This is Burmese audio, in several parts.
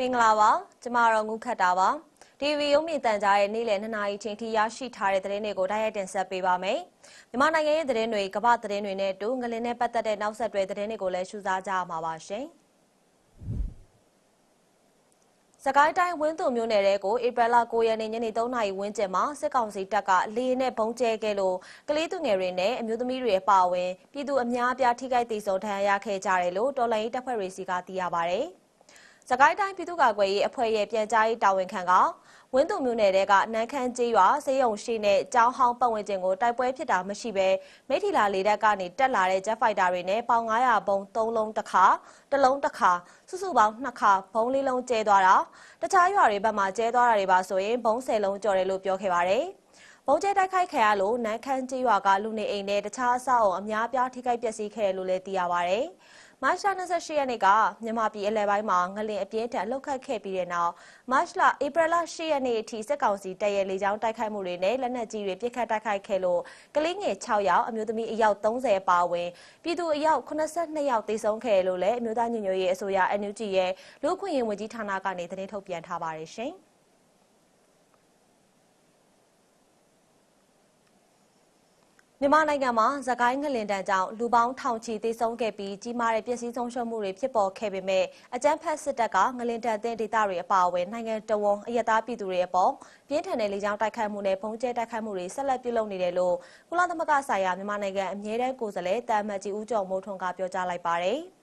မင်္ဂလာပါကျမတော့ငုခတ်တာပါ TV ရုံးမြင့်တန်ကြားရဲ့နေ့လယ်2နာရီချိန်ထိရရှိထားတဲ့သတင်းတွေကိုတိုက်ရိုက်တင်ဆက်ပေးပါမယ်မြန်မာနိုင်ငံရဲ့သတင်းတွေကမ္ဘာသတင်းတွေနဲ့အတူငလင်းနဲ့ပတ်သက်တဲ့နောက်ဆက်တွဲသတင်းတွေကိုလည်းရှုစားကြရမှာပါရှင်စကိုင်းတိုင်းဝင်းသူမြို့နယ်တဲကိုဧပြီလ9ရက်နေ့ညနေ3နာရီဝန်းကျင်မှာစစ်ကောင်စီတပ်ကလေရင်နဲ့ဘုံကျဲခဲ့လို့ကလေးသူငယ်တွေနဲ့အမျိုးသမီးတွေအပါအဝင်ပြည်သူအများအပြားထိခိုက်ဒေဆုံးဒဏ်ရာရခဲ့ကြတယ်လို့တော်လိုင်းတပ်ဖွဲ့တွေစီကသိရပါဗျ။ စကိုင်းတိုင်းပြည်သူ့ကာကွယ်ရေးအဖွဲ့ရဲ့ပြန်ကြားရေးတာဝန်ခံကဝင်းသူမျိုးနယ်တဲကနန်းခမ်းကျေးရွာစေယုံရှိနဲ့ကျောင်းဟောင်းပတ်ဝန်းကျင်ကိုတိုက်ပွဲဖြစ်တာမရှိဘဲမိထီလာလေတပ်ကနေတက်လာတဲ့ဂျက်ဖိုက်တာတွေနဲ့ပေါင်900ဘုံ3လုံးတစ်ခါတစ်လုံးတစ်ခါစုစုပေါင်း2ခါဘုံလေးလုံးကျဲသွားတာတခြားရွာတွေဘက်မှာကျဲသွားတာတွေပါဆိုရင်ဘုံ10လုံးကျော်တယ်လို့ပြောခဲ့ပါတယ်ဘုံကျဲတိုက်ခိုက်ခံရလို့နန်းခမ်းကျေးရွာကလူနေအိမ်နဲ့တခြားအဆောက်အုံအများပြားထိခိုက်ပျက်စီးခဲ့တယ်လို့လည်းသိရပါတယ်။ မတ်လ28ရက်နေ့ကမြန်မာပြည်အလဲပိုင်းမှာငလင်အပြင်းထန်လှုပ်ခတ်ခဲ့ပြီးတဲ့နောက်မတ်လဧပြီလ10ရက်နေ့အထိစစ်ကောင်စီတပ်ရဲ့လေကြောင်းတိုက်ခိုက်မှုတွေနဲ့လက်နက်ကြီးတွေပစ်ခတ်တိုက်ခိုက်ခဲ့လို့ကလေးငယ်6ယောက်အမျိုးသမီးအယောက်30ပါဝင်ပြည်သူအယောက်82ယောက်သေဆုံးခဲ့လို့လည်းအမျိုးသားညီညွတ်ရေးအစိုးရ NUG ရဲ့လူ့အခွင့်အရေးဝန်ကြီးဌာနကနေသတင်းထုတ်ပြန်ထားပါတယ်ရှင်။ မြန်မာနိုင်ငံမှာသကိုင်းငလင်တန်းကြောင့်လူပေါင်းထောင်ချီသေဆုံးခဲ့ပြီးကြီးမားတဲ့ပျက်စီးဆုံးရှုံးမှုတွေဖြစ်ပေါ်ခဲ့ပေမဲ့အကြမ်းဖက်စစ်တပ်ကငလင်တန်းတဲ့ဒေသတွေအပါအဝင်နိုင်ငံတော်ဝန်အယက်သားပြည်သူတွေအပေါ်ပြင်းထန်တဲ့လေကြောင်းတိုက်ခိုက်မှုနဲ့ပုံကျဲတိုက်ခိုက်မှုတွေဆက်လက်ပြုလုပ်နေတယ်လို့ကုလသမဂ္ဂဆိုင်ရာမြန်မာနိုင်ငံအမြဲတမ်းကိုယ်စားလှယ်တာမတ်ကြီးဦးကျော်မိုးထွန်းကပြောကြားလိုက်ပါတယ်။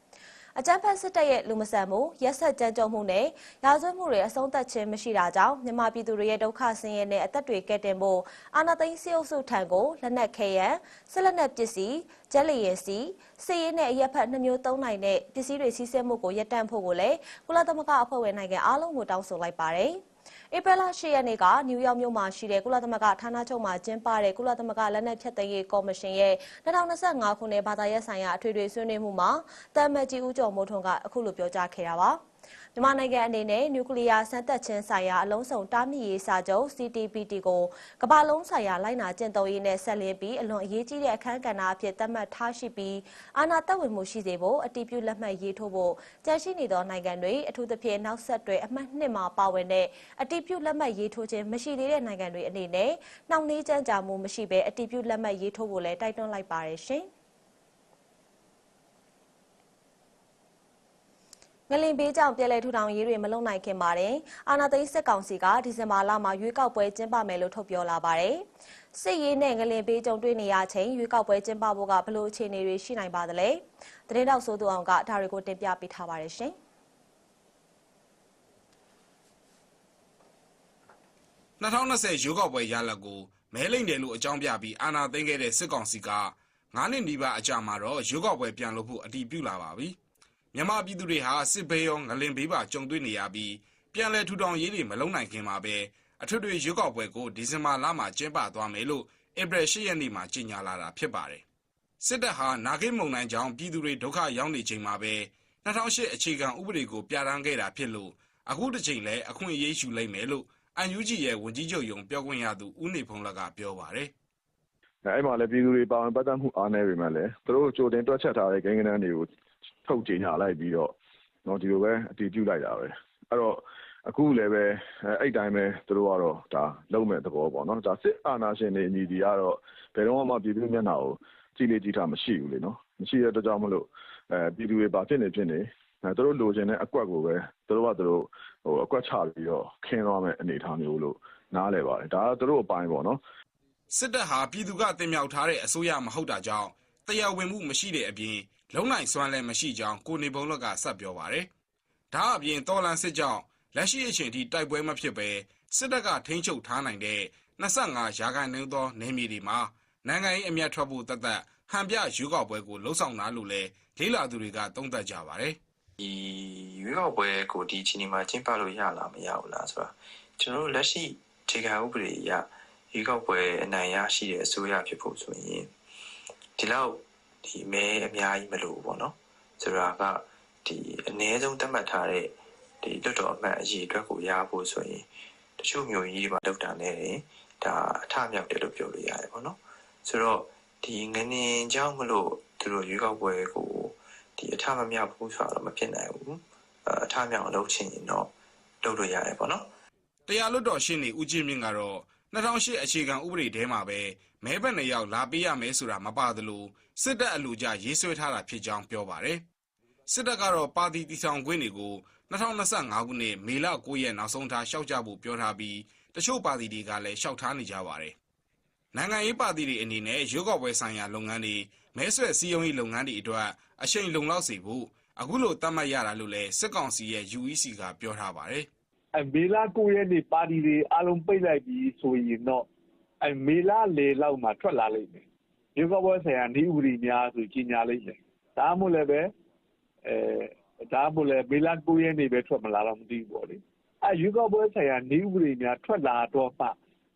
အကြမ်းဖက်စစ်တပ်ရဲ့လူမဆန်မှုရက်ဆက်ကြမ်းကြုတ်မှုနဲ့ရာဇဝတ်မှုတွေအဆုံးသတ်ခြင်းမရှိတာကြောင့်မြန်မာပြည်သူတွေရဲ့ဒုက္ခဆင်းရဲနဲ့အသက်တွေကဲတင်ဖို့အာဏာသိမ်းစစ်အုပ်စုထံကိုလက်နက်ခဲယံဆက်လက်နက်ပစ္စည်းကျက်လျင်စီစစ်ရေးနဲ့အရက်ဖက်နှမျိုးသုံးနိုင်တဲ့ပစ္စည်းတွေစီးဆင်းမှုကိုရပ်တန့်ဖို့ကိုလည်းကုလသမဂ္ဂအဖွဲ့ဝင်နိုင်ငံအားလုံးကိုတောင်းဆိုလိုက်ပါတယ်။ ဧပြီလ10ရက်နေ့ကနယူးယောက်မြို့မှာရှိတဲ့ကုလသမဂ္ဂဌာနချုပ်မှာကျင်းပတဲ့ကုလသမဂ္ဂလက်နက်ဖြတ်သိမ်းရေးကော်မရှင်ရဲ့2025ခုနှစ်ဘာသာရပ်ဆိုင်ရာအထွေထွေဆွေးနွေးမှုမှာတမ်မတ်ကြီးဦးကျော်မိုးထွန်းကအခုလိုပြောကြားခဲ့တာပါ။ မြန်မာနိုင်ငံအနေနဲ့နျူကလ িয়ার စမ်းသပ်ခြင်းဆိုင်ရာအလုံးစုံတားမြစ်ရေးစာချုပ် CTPT ကိုကမ္ဘာလုံးဆိုင်ရာလိုက်နာကျင့်သုံးရေးနဲ့ဆက်လင်းပြီးအလွန်အရေးကြီးတဲ့အခမ်းကဏ္ဍအဖြစ်သတ်မှတ်ထားရှိပြီးအာဏာသက်ဝင်မှုရှိစေဖို့အတည်ပြုလက်မှတ်ရေးထိုးဖို့ကြန့်ရှိနေသောနိုင်ငံတွေအထူးသဖြင့်နောက်ဆက်တွဲအမှတ်နှစ်မှာပါဝင်တဲ့အတည်ပြုလက်မှတ်ရေးထိုးခြင်းမရှိသေးတဲ့နိုင်ငံတွေအနေနဲ့နှောင့်နှေးကြမ်းကြာမှုမရှိဘဲအတည်ပြုလက်မှတ်ရေးထိုးဖို့လည်းတိုက်တွန်းလိုက်ပါတယ်ရှင်။ ငလင်ဘေးကြောင့်ပြည်လဲထူထောင်ရေးတွေမလုံနိုင်ခင်ပါတယ်။အာနာသိန်းစစ်ကောင်စီကဒီဇင်ဘာလမှာရွေးကောက်ပွဲကျင်းပမယ်လို့ထုတ်ပြောလာပါတယ်။စစ်ရေးနဲ့ငလင်ဘေးကြုံတွေ့နေရချိန်ရွေးကောက်ပွဲကျင်းပဖို့ကဘလို့အခြေအနေတွေရှိနိုင်ပါသလဲ။သတင်းတောက်ဆိုသူအောင်ကဒါတွေကိုတင်ပြပေးထားပါတယ်ရှင်။2020ရွေးကောက်ပွဲရလဒ်ကိုမဲလိမ့်တယ်လို့အကြောင်းပြပြီးအာဏာသိမ်းခဲ့တဲ့စစ်ကောင်စီက9နှစ်နီးပါးအကြာမှာတော့ရွေးကောက်ပွဲပြန်လုပ်ဖို့အတည်ပြုလာပါပြီ။ မြန်မာပြည်သူတွေဟာစစ်ဘေးရောငလင်ဘေးပါကြုံတွေ့နေရပြီးပြန်လည်ထူထောင်ရေးတွေမလုံနိုင်ခင်မှာပဲအထွေထွေရွေးကောက်ပွဲကိုဒီဇင်ဘာလမှာကျင်းပသွားမယ်လို့ဧပြီ၈ရက်နေ့မှာကြေညာလာတာဖြစ်ပါတယ်။စစ်တပ်ဟာနာဂိမုံနိုင်ကြောင်းပြည်သူတွေဒုက္ခရောက်နေချိန်မှာပဲ2008အခြေခံဥပဒေကိုပြဋ္ဌာန်းခဲ့တာဖြစ်လို့အခုတစ်ချိန်လဲအခွင့်အရေးယူလိုက်မယ်လို့ UNG ရဲ့ဝန်ကြီးချုပ်ယုံပြောခွင့်ရသူဦးနေဖုံးလကပြောပါတယ်။အဲ့မှာလည်းပြည်သူတွေပါဝင်ပတ်သက်မှုအားနည်းပေမဲ့လည်းသူတို့ကြိုတင်တွက်ချက်ထားတဲ့ကိန်းဂဏန်းတွေကို ထုတ်ကြေညာလိုက်ပြီးတော့နော်ဒီလိုပဲအတည်ပြုလိုက်တာပဲအဲ့တော့အခုလည်းပဲအဲ့တိုင်းပဲသူတို့ကတော့ဒါလုံးမဲ့သဘောပေါ့နော်ဒါစစ်အာဏာရှင်တွေအညီဒီကတော့ဘယ်တော့မှပြည်သူမျက်နှာကိုကြည်လေကြည်ထားမရှိဘူးလေနော်မရှိတဲ့အတွက်ကြောင့်မလို့အဲပြည်သူတွေပါဖြစ်နေဖြစ်နေသူတို့လိုချင်တဲ့အကွက်ကိုပဲသူတို့ကသူတို့ဟိုအကွက်ချပြီးတော့ခင်းသွားမဲ့အနေအထားမျိုးလို့နားလည်ပါတယ်ဒါကသူတို့အပိုင်းပေါ့နော်စစ်တပ်ဟာပြည်သူကတင်မြှောက်ထားတဲ့အစိုးရမဟုတ်တာကြောင့်တရားဝင်မှုမရှိတဲ့အပြင် လုံနိုင်စွမ်းလည်းမရှိကြောင်းကိုနေဘုံလကဆက်ပြောပါတယ်။ဒါအပြင်တော်လန်စစ်ကြောင့်လက်ရှိအချိန်ထိတိုက်ပွဲမဖြစ်ဘဲစစ်တပ်ကထိန်းချုပ်ထားနိုင်တဲ့25ရာခိုင်နှုန်းသောနေမြေတွေမှာနိုင်ငံရေးအမျက်ထွက်ဖို့တသက်ဟန်ပြရွေးကောက်ပွဲကိုလှုံ့ဆော်တာလို့လည်းလေးလာသူတွေကသုံးသပ်ကြပါတယ်။ဒီရွေးကောက်ပွဲကိုဒီအချိန်ဒီမှာကျင်းပလို့ရလားမရဘူးလားဆိုတာကျွန်တော်တို့လက်ရှိခြေခံဥပဒေအရရွေးကောက်ပွဲအနိုင်ရရှိတဲ့အစိုးရဖြစ်ဖို့ဆိုရင်ဒီလောက် ဒီမဲအများကြီးမလို့ပေါ့နော်ဆိုတာကဒီအ ਨੇ ဆုံးသတ်မှတ်ထားတဲ့ဒီလွတ်တော်အမှတ်အရေးအတွက်ကိုရဖို့ဆိုရင်တချို့မျိုးကြီးတွေပါလောက်တာနဲ့ဒါအထမြောက်တယ်လို့ပြောလို့ရတယ်ပေါ့နော်ဆိုတော့ဒီငနေကြောင့်မလို့သူတို့ရွေးကောက်ပွဲကိုဒီအထမမြောက်ဘူးဆိုတော့မဖြစ်နိုင်ဘူးအထမြောက်အလုပ်ချင်ရင်တော့လုပ်လို့ရတယ်ပေါ့နော်တရားလွတ်တော်ရှင်းနေဦးချင်းမြင့်ကတော့ 2008အခြေခံဥပဒေထဲမှာပဲမဲဘက်နှစ်ယောက်လာပေးရမယ်ဆိုတာမပါသလိုစစ်တပ်အလူကြရေးဆွဲထားတာဖြစ်ကြောင်းပြောပါတယ်စစ်တပ်ကတော့ပါတီတီဆောင်ခွင့်တွေကို2025ခုနှစ်မေလ9ရက်နောက်ဆုံးထားရှောက်ကြဖို့ပြောထားပြီးတချို့ပါတီတွေကလည်းရှောက်ထားနေကြပါတယ်နိုင်ငံရေးပါတီတွေအနေနဲ့ရွေးကောက်ပွဲဆိုင်ရာလုပ်ငန်းတွေမဲဆွယ်စည်းရုံးရေးလုပ်ငန်းတွေအတွက်အချိန်လုံလောက်စေဖို့အခုလိုသတ်မှတ်ရတာလို့လည်းစစ်ကောင်စီရဲ့ UEC ကပြောထားပါတယ်အဲ မေလာ9ရက်နေ့ ပါတီတွေအလုံး ပိတ်လိုက်ပြီးဆိုရင်တော့အဲမေလာလေလောက်မှာ ထွက်လာလိမ့်မယ်။ရုပ်ကပွဲဆိုင်ရာနေဥပဒေများဆို ကြီးညာလိမ့်မယ်။ဒါမှမဟုတ်လည်းပဲအဲဒါမှမဟုတ်လည်းမေလာ9ရက်နေ့ပဲ ထွက်မလာတော့ မသိဘူးပေါ့လေ။အဲရုပ်ကပွဲဆိုင်ရာနေဥပဒေများ ထွက်လာတော့မှ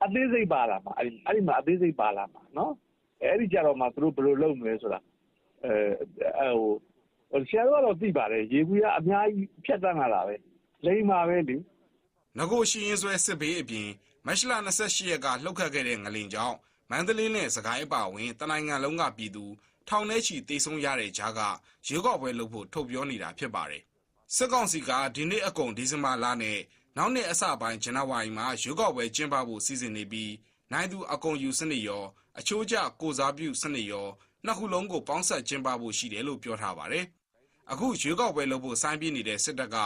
အသေးစိတ်ပါလာမှာ အဲ့ဒီအဲ့ဒီမှာအသေးစိတ်ပါလာမှာနော်။အဲ့ဒီကြတော့မှ သူတို့ ဘယ်လိုလုပ်မလဲဆိုတာအဲအဲဟိုဟိုဆရာတို့ကတော့ သိပါတယ်ရေဘူးကအများကြီး ဖြတ်တန်းလာတာပဲ လိမ့်ပါပဲလေ ငကိုရှိရင်ဆွဲစစ်ဘေးအပြင်မတ်လ28ရက်ကလှုပ်ခတ်ခဲ့တဲ့ငလင်ကြောင့်မန္တလေးနဲ့စကိုင်းအပါအဝင်တနိုင်ငံလုံးကပြည်သူထောင်ထဲချီတေဆုံးရတဲ့ကြားကရွေးကောက်ပွဲလုပ်ဖို့ထုတ်ပြောနေတာဖြစ်ပါတယ်။စစ်ကောင်စီကဒီနေ့အကုန်ဒီဇင်ဘာလနဲ့နောက်နှစ်အစပိုင်းဇန်နဝါရီမှာရွေးကောက်ပွဲကျင်းပဖို့စီစဉ်နေပြီးနိုင်သူအကုန်ယူစနစ်ရောအချိုးကျကိုစားပြုစနစ်ရောနှစ်ခုလုံးကိုပေါင်းဆက်ကျင်းပဖို့ရှိတယ်လို့ပြောထားပါတယ်။အခုရွေးကောက်ပွဲလုပ်ဖို့စိုင်းပြနေတဲ့စစ်တပ်က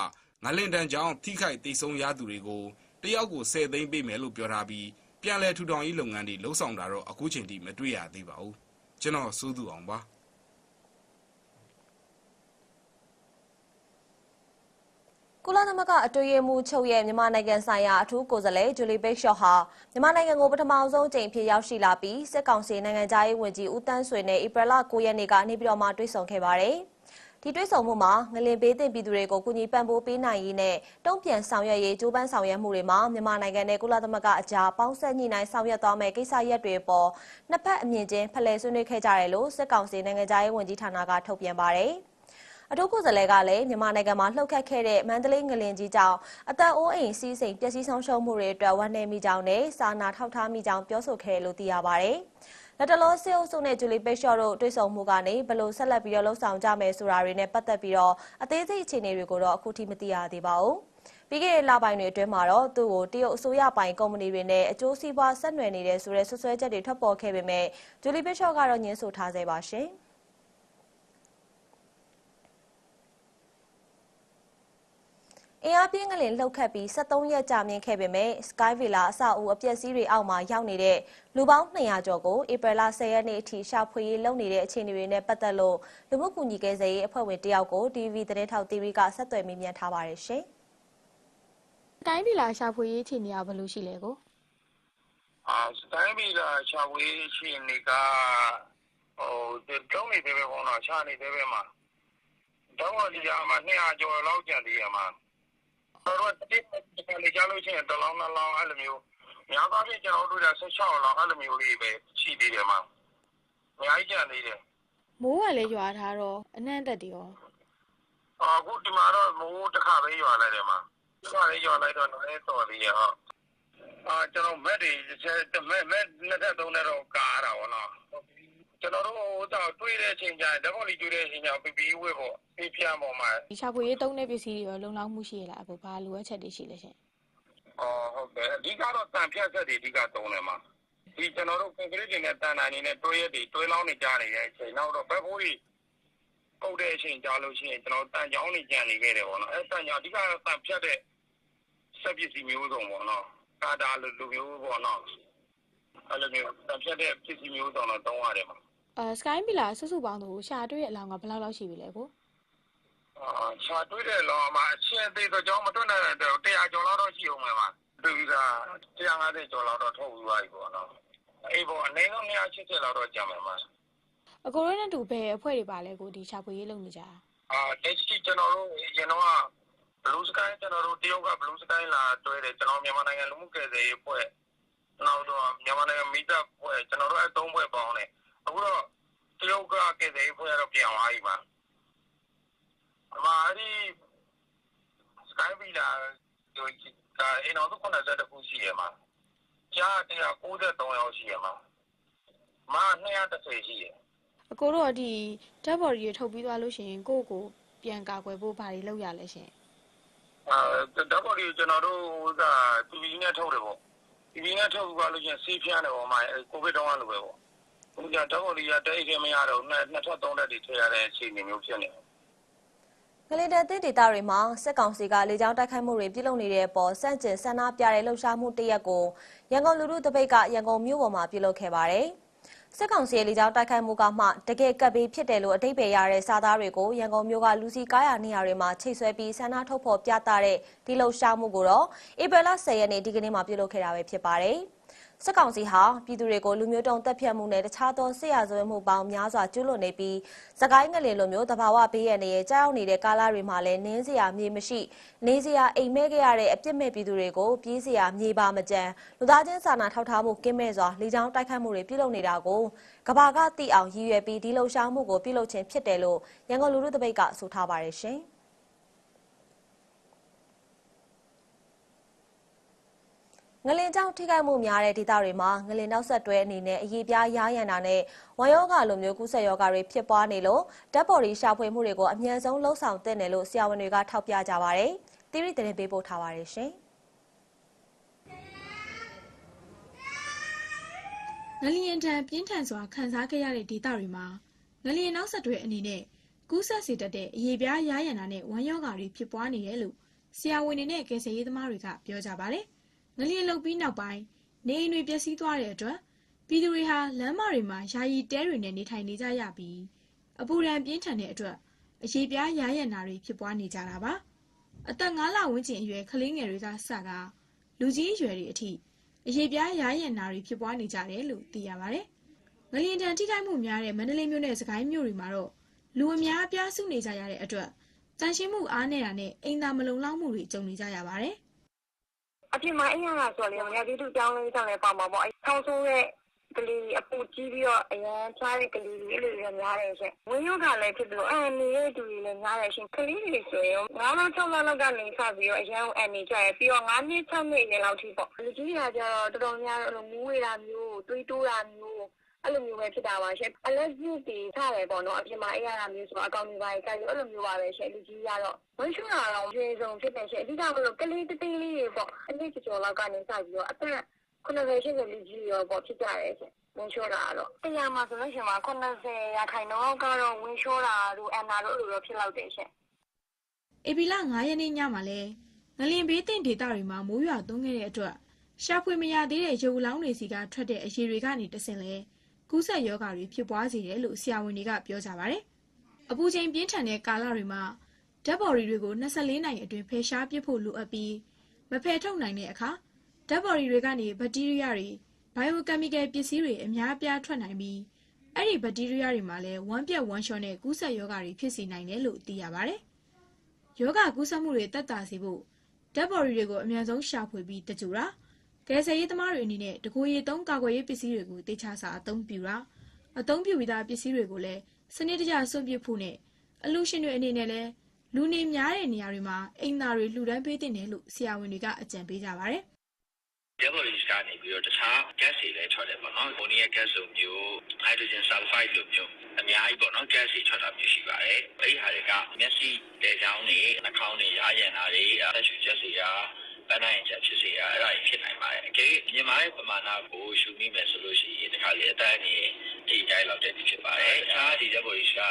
ငလင်တန်ကြောင့်ထိခိုက်ဒေဆုံးရသူတွေကိုတယောက်ကို10သိန်းပေးမယ်လို့ပြောထားပြီးပြန်လည်ထူထောင်ရေးလုပ်ငန်းတွေလှုပ်ဆောင်တာတော့အခုချိန်ထိမတွေ့ရသေးပါဘူးကျွန်တော်စိုးသူအောင်ပါကုလသမဂ္ဂအတွေ့အမှုချုပ်ရဲ့မြန်မာနိုင်ငံဆိုင်ရာအထူးကိုယ်စားလှယ်ဂျူလီဘိတ်ရှော့ဟာမြန်မာနိုင်ငံကိုပထမဆုံးအကြိမ်ဖြစ်ရောက်ရှိလာပြီးစစ်ကောင်စီနိုင်ငံသားရေးဝန်ကြီးဦးတန်းဆွေနဲ့ဧပြီလ9ရက်နေ့ကနေပြည်တော်မှာတွေ့ဆုံခဲ့ပါတယ်။ ဒီတွေ့ဆုံမှုမှာငလင်ဘေးသင့်ပြည်သူတွေကိုကူညီပံ့ပိုးပေးနိုင်ရေးနဲ့တုံ့ပြန်ဆောင်ရွက်ရေးကြိုးပမ်းဆောင်ရွက်မှုတွေမှာမြန်မာနိုင်ငံနဲ့ကုလသမဂ္ဂအကြားပေါင်းဆက်ညှိနှိုင်းဆောင်ရွက်သွားမယ့်ကိစ္စရပ်တွေပေါ်နှစ်ဖက်အမြင်ချင်းဖလှယ်ဆွေးနွေးခဲ့ကြတယ်လို့စစ်ကောင်စီနိုင်ငံသားရေးဝန်ကြီးဌာနကထုတ်ပြန်ပါတယ်။အထူးကိုယ်စားလှယ်ကလည်းမြန်မာနိုင်ငံမှာလှုပ်ခတ်ခဲ့တဲ့မန္တလေးငလင်ကြီးကြောင့်အသက်အိုးအိမ်စီးစိမ်ပျက်စီးဆုံးရှုံးမှုတွေအတွက်ဝမ်းနည်းမိကြောင်းနဲ့စာနာထောက်ထားမိကြောင်းပြောဆိုခဲ့တယ်လို့သိရပါတယ်။ လက်တလောစစ်အုပ်စုနဲ့ဂျူလီပိတ်ရှော့တို့တွေ့ဆုံမှုကနေဘယ်လိုဆက်လက်ပြီးတော့လှုပ်ဆောင်ကြမယ်ဆိုတာတွေနဲ့ပတ်သက်ပြီးတော့အသေးစိတ်အခြေအနေတွေကိုတော့အခုထိမသိရသေးပါဘူး။ပြီးခဲ့တဲ့လပိုင်းတွေအတွင်းမှာတော့သူ့ကိုတရုတ်အစိုးရပိုင်ကုမ္ပဏီတွေနဲ့အကျိုးစီးပွားဆက်နွယ်နေတဲ့ဆိုတဲ့ဆွဆွဲချက်တွေထွက်ပေါ်ခဲ့ပေမဲ့ဂျူလီပိတ်ရှော့ကတော့ညှင်းဆိုထားသေးပါရှင်။ အင်အားပြင်းကလေးလှုပ်ခတ်ပြီး73ရက်ကြာမြင့်ခဲ့ပေမဲ့ Sky Villa အဆောက်အဦအပျက်စီးတွေအောက်မှာရောက်နေတဲ့လူပေါင်း200ကျော်ကိုဧပြီလ10ရက်နေ့အထိရှာဖွေရေးလုပ်နေတဲ့အခြေအနေတွေနဲ့ပတ်သက်လို့လူမှုကူညီကယ်ဆယ်ရေးအဖွဲ့ဝင်တယောက်ကို TV သတင်းထောက် TV ကဆက်သွယ်မေးမြန်းထားပါတယ်ရှင်တိုင်းပြည်လာရှာဖွေရေးအခြေအနေကဘယ်လိုရှိလဲကိုအာစတိုင်းပြည်လာရှာဝေးရှင်တွေကဟိုတောင်းနေသေးပဲပေါ့နော်ရှာနေသေးပဲမှာတောင်းဒီကမှာ200ကျော်လောက်ကြံသေးရမှာ တော့တိတ်တိတ်လေကြားလို့ရှိရင်တလောင်းနှလောင်းအဲ့လိုမျိုးများသောအားဖြင့်ကျွန်တော်တို့က16လောက်အဲ့လိုမျိုးလေးပဲရှိသေးတယ်မှာအများကြီးကြံသေးတယ်မိုးကလည်းရွာထားတော့အနှံ့တက်တယ်ရောအခုဒီမှာတော့မိုးတစ်ခါပဲရွာလိုက်တယ်မှာတစ်ခါလေးရွာလိုက်တော့လည်းတော်သေးရဲ့ဟုတ်အာကျွန်တော်မက်တွေမက်မက်နှစ်သက်သုံးသက်တော့ကားတာပေါ့နော် ကျွန်တော်တို့ဟိုတော့တွေးတဲ့အချိန်ကျရင်ဓာတ်ပုံလေးတွေးတဲ့အချိန်ကျပီပီဝတ်ဖို့ပြပြပေါ်မှာဒီရှာဖွေရေးတုံးတဲ့ပစ္စည်းတွေရောလုံလောက်မှုရှိရလားအခုဘာလိုအပ်ချက်တွေရှိလဲရှင်အော်ဟုတ်ကဲ့အဓိကတော့တန်ဖြတ်ဆက်တွေအဓိကသုံးတယ်မှာဒီကျွန်တော်တို့ concrete တွေနဲ့တန်တာနေနဲ့တွဲရက်တွေတွဲလောင်းနေကြနေတဲ့အချိန်နောက်တော့ဘက်ဖိုးတွေပုတ်တဲ့အချိန်ကြာလို့ရှိရင်ကျွန်တော်တန်ကြောင်းနေကြံနေခဲ့တယ်ပေါ့နော်အဲတန်ကြောင်းအဓိကတန်ဖြတ်တဲ့ဆက်ပစ္စည်းမျိုးစုံပေါ့နော်ကာတာလိုလိုမျိုးပေါ့နော်အဲ့လိုမျိုးတန်ဖြတ်တဲ့ပစ္စည်းမျိုးစုံတော့သုံးရတယ်မှာ အာ Sky Villa စုစုပေါင်းတို့ရှာတွေ့တဲ့အလောင်းကဘယ်လောက်လောက်ရှိပြီလဲကိုအာချာတွေးတယ်လောမှာအချင်းသေးတော့ကြောင်းမတွန်းတဲ့100ကျော်လောက်တော့ရှိအောင်မှာပါသူက150ကျော်လောက်တော့ထုတ်ပြီးသွားပြီပေါ့နော်အေးပေါ့အနေနဲ့180လောက်တော့ကြာမှာပါအကိုရိုနဲ့တူဘယ်အဖွဲ့တွေပါလဲကိုဒီရှာဖွေရေးလုပ်နေကြတာအာတက်ချီကျွန်တော်တို့ကျွန်တော်က Blue Sky ကျွန်တော်တို့တရုတ်က Blue Sky လာတွဲတယ်ကျွန်တော်မြန်မာနိုင်ငံလူမှုကယ်ဆယ်ရေးအဖွဲ့နောက်တော့မြန်မာနိုင်ငံမိသားဖွဲ့ကျွန်တော်တို့အဲသုံးဖွဲ့ပေါင်းတယ် အခုတော့တရုတ်ကကယ်ဆယ်ရေးဖွဲ့ကတော့ပြန်သွားပြီပါအမအဒီ Sky Villa တို့ဒါအင်အောင်စု90တခုရှိရမှာကြား193ရောက်ရှိရမှာမ230ရှိရအကိုတို့ကဒီ dead body တွေထုတ်ပြီးသွားလို့ရှိရင်ကိုယ့်ကိုပြန်ကာကွယ်ဖို့ဘာတွေလုပ်ရလဲရှင်အာဓာတ်ပေါ်ဒီကျွန်တော်တို့ဟိုက TV နဲ့ထုတ်တယ်ပေါ့ TV နဲ့ထုတ်ပြီးပါလို့ချင်းဆေးဖြန်းတယ်ပေါ့မှာကိုဗစ်တောင်းရလို့ပဲပေါ့ ဟိုကဓာတ်ပေါ်ဒီကတိတ်ခင်မရတော့နှစ်နှစ်ထပ်သုံးထပ်တွေ ထည့်ရတဲ့အခြေအနေမျိုး ဖြစ်နေတယ်ငလင်တန်တင်ဒေသတွေမှာ စစ်ကောင်စီက လေကြောင်းတိုက်ခိုက်မှုတွေ ပြုလုပ်နေတဲ့အပေါ်စန့်ကျင်ဆန္ဒပြတဲ့ လှုပ်ရှားမှုတစ်ရက်ကို ရန်ကုန်လူထုတပိတ်က ရန်ကုန်မြို့ပေါ်မှာ ပြုလုပ်ခဲ့ပါတယ်။စစ်ကောင်စီရဲ့ လေကြောင်းတိုက်ခိုက်မှုကမှ တကယ်ကပ်ပြီးဖြစ်တယ်လို့အတိတ်ပဲရတဲ့ စာသားတွေကို ရန်ကုန်မြို့က လူစီကားရနေရာတွေမှာ ချိတ်ဆွဲပြီး ဆန္ဒထုတ်ဖော်ပြသတဲ့ ဒီလှုပ်ရှားမှုကိုတော့ ဧပြီလ10ရက်နေ့ ဒီကနေ့မှာ ပြုလုပ်ခဲ့တာပဲဖြစ်ပါတယ်။ စစ်ကောင်စီဟာပြည်သူတွေကိုလူမျိုးတုံတက်ဖြတ်မှုနဲ့တခြားသောဆရာဇဝဲမှုပေါင်းများစွာကျူးလွန်နေပြီးစကိုင်းငလင်လိုမျိုးတဘာဝဘေးရန်တွေရဲ့ကြောက်နေတဲ့ကာလတွေမှာလည်းနင်းစရာမြေမရှိနေစရာအိမ်မဲခဲ့ရတဲ့အပြစ်မဲ့ပြည်သူတွေကိုပြေးစရာမြေပါမကြမ်းလူသားချင်းစာနာထောက်ထားမှုကင်းမဲ့စွာလေကြောင်းတိုက်ခတ်မှုတွေပြုလုပ်နေတာကိုကဘာကတိအောင်ရည်ရွယ်ပြီးဒီလှုပ်ရှားမှုကိုပြုလုပ်ခြင်းဖြစ်တယ်လို့ရန်ကုန်လူထုတပိတ်ကဆိုထားပါတယ်ရှင်။ ငလင်ကြောင့်ထိခိုက်မှုများတဲ့ဒေသတွေမှာငလင်နောက်ဆက်တွဲအနေနဲ့အရေးပြားရားရန်တာနဲ့ဝမ်ယောဂလိုမျိုးကူးစက်ယောဂတွေဖြစ်ပွားနေလို့ဓာတ်ပေါ်ရီရှာဖွေမှုတွေကိုအမြန်ဆုံးလှုံ့ဆော်တဲ့နယ်လို့ဆရာဝန်တွေကထောက်ပြကြပါတယ်။တိရိတဲ့ပေးပို့ထားပါတယ်ရှင်။ငလျင်တံပြင်းထန်စွာခံစားခဲ့ရတဲ့ဒေသတွေမှာငလျင်နောက်ဆက်တွဲအနေနဲ့ကူးစက်စေတတ်တဲ့အရေးပြားရားရံတာနဲ့ဝမ်းရောဂါတွေဖြစ်ပွားနေတယ်လို့ဆရာဝန်တွေနဲ့ကယ်ဆယ်ရေးသမားတွေကပြောကြပါတယ်။ ငလျင်လုတ်ပြီးနောက်ပိုင်းနေအိမ်တွေပျက်စီးသွားတဲ့အတွက်ပြည်သူတွေဟာလမ်းမတွေမှာယာယီတဲတွေနဲ့နေထိုင်နေကြရပြီးအပူဒဏ်ပြင်းထန်တဲ့အတွက်အရေးပြားရားရံတာတွေဖြစ်ပွားနေကြတာပါ။အသက်9လဝန်းကျင်အရွယ်ကလေးငယ်တွေကစကလူကြီးအရွယ်တွေအထိအရေးပြားရားရံနာတွေဖြစ်ပွားနေကြတယ်လို့သိရပါတယ်။ငလျင်တန်ထိခိုက်မှုများတဲ့မန္တလေးမြို့နဲ့စကိုင်းမြို့တွေမှာတော့လူအများအပြားစုနေကြရတဲ့အတွက်တန်ရှင်းမှုအားနေတာနဲ့အိမ်သာမလုံလောက်မှုတွေကြုံနေကြရပါတယ် အပြင်မှာအိမ်ရတာဆိုတော့လေငါပြည်သူကြောင်းလေးတောင်းလဲပါမှာပေါ့အဲဆောင်းဆိုးရဲ့ကလေးအပူကြီးပြီးတော့အရန်ချားတဲ့ကလေးတွေအဲ့လိုမျိုးများတယ်ရှင်။ဝင်းရုံကလည်းဖြစ်လို့အဲနေတဲ့သူတွေလည်းများတယ်ရှင်။ကလေးတွေဆိုရင်ငါးလ6လလောက်ကနေစပြီးတော့အရန်အန်နေကြရပြီးတော့9နှစ်6နှစ်ရေလောက်ထိပေါ့။လူကြီးတွေကကျတော့တော်တော်များတော့မူးဝေတာမျိုးတွေးတိုးတာမျိုး အဲ့လိုမျိုးပဲဖြစ်တာပါရှင်။အလက်ကြီးတွေထားတယ်ပေါ့နော်အပြင်မှာအိမ်ရတာမျိုးဆိုတော့အကောင်တွေပါကြိုက်လို့အဲ့လိုမျိုးပါပဲရှင်လူကြီးကတော့ဝင်းရှုတာတော့ကျေဆုံးဖြစ်တယ်ရှင်အဓိကမလို့ကလေးတေးလေးတွေပေါ့အနည်းကျော်လောက်ကနေစပြီးတော့အသက်90ရှိတဲ့လူကြီးရောပေါ့ဖြစ်ကြတယ်ရှင်။ဝင်လျှောတာကတော့တရားမှာဆိုလို့ရှိရင်မှာ80ရာခိုင်နှုန်းကတော့ဝင်လျှောတာတို့အန်နာတို့အဲ့လိုတော့ဖြစ်လောက်တယ်ရှင်။ဧပြီလ9ရက်နေ့ညမှာလဲငလျင်ဘေးတင်ဒေသတွေမှာမိုးရွာသွန်းခဲ့တဲ့အတွက်ရှာဖွေမရသေးတဲ့ရုပ်လောင်းတွေစီကထွက်တဲ့အရည်တွေကနေတဆင်လဲ ကူးစက်ရောဂါတွေဖြစ်ပွားစေတယ်လို့ဆရာဝန်တွေကပြောကြပါတယ်။အပူချိန်ပြင်းထန်တဲ့ကာလတွေမှာဓာတ်ပေါ်ရီတွေကို24နိုင်အတွင်းဖယ်ရှားပစ်ဖို့လိုအပ်ပြီးမဖယ်ထုတ်နိုင်တဲ့အခါဓာတ်ပေါ်ရီတွေကနေဘက်တီးရီးယားတွေဘိုင်ယိုကက်မီကယ်ပစ္စည်းတွေအများအပြားထွက်နိုင်ပြီးအဲ့ဒီဘက်တီးရီးယားတွေမှာလည်းဝမ်းပြက်ဝမ်းလျှောနဲ့ကူးစက်ရောဂါတွေဖြစ်စေနိုင်တယ်လို့သိရပါတယ်။ရောဂါကူးစက်မှုတွေတက်တာစေဖို့ဓာတ်ပေါ်ရီတွေကိုအများဆုံးရှာဖွေပြီးတကြူတာ ကယ်ဆယ်ရေးသမားတွေအနေနဲ့တကူရီသုံးကာကွယ်ရေးပစ္စည်းတွေကိုတေချာစာအသုံးပြုတာအသုံးပြုပြီးသားပစ္စည်းတွေကိုလည်းစနစ်တကျစွန့်ပစ်ဖို့နဲ့အလူရှင်တွေအနေနဲ့လည်းလူနေများတဲ့နေရာတွေမှာအိမ်သားတွေလှူဒန်းပေးတင်တယ်လို့ဆရာဝန်တွေကအကြံပေးကြပါတယ် devil is ကနေပြီးတော့တခြား gas တွေလည်းထွက်တယ်ပေါ့နော်။ ammonia gas လိုမျိုး hydrogen sulfide လိုမျိုးအများကြီးပေါ့နော် gas တွေထွက်တာမျိုးရှိပါတယ်။အဲဒီဟာတွေကမျက်စိလေချောင်းတွေနှာခေါင်းတွေရာရန်တာတွေအရှူချက်တွေရာ ပန်းနိုင်ချက်ဖြစ်စေရအဲ့ဒါတွေဖြစ်နိုင်ပါတယ်။အကယ်၍မြန်မာရဲ့ပမာဏကိုရှုမိမယ်ဆိုလို့ရှိရင်ဒီခါလေးအတိုင်းနေဒီတိုင်းလောက်တဲ့ဖြစ်ပါတယ်။အခြားဒီ devil is က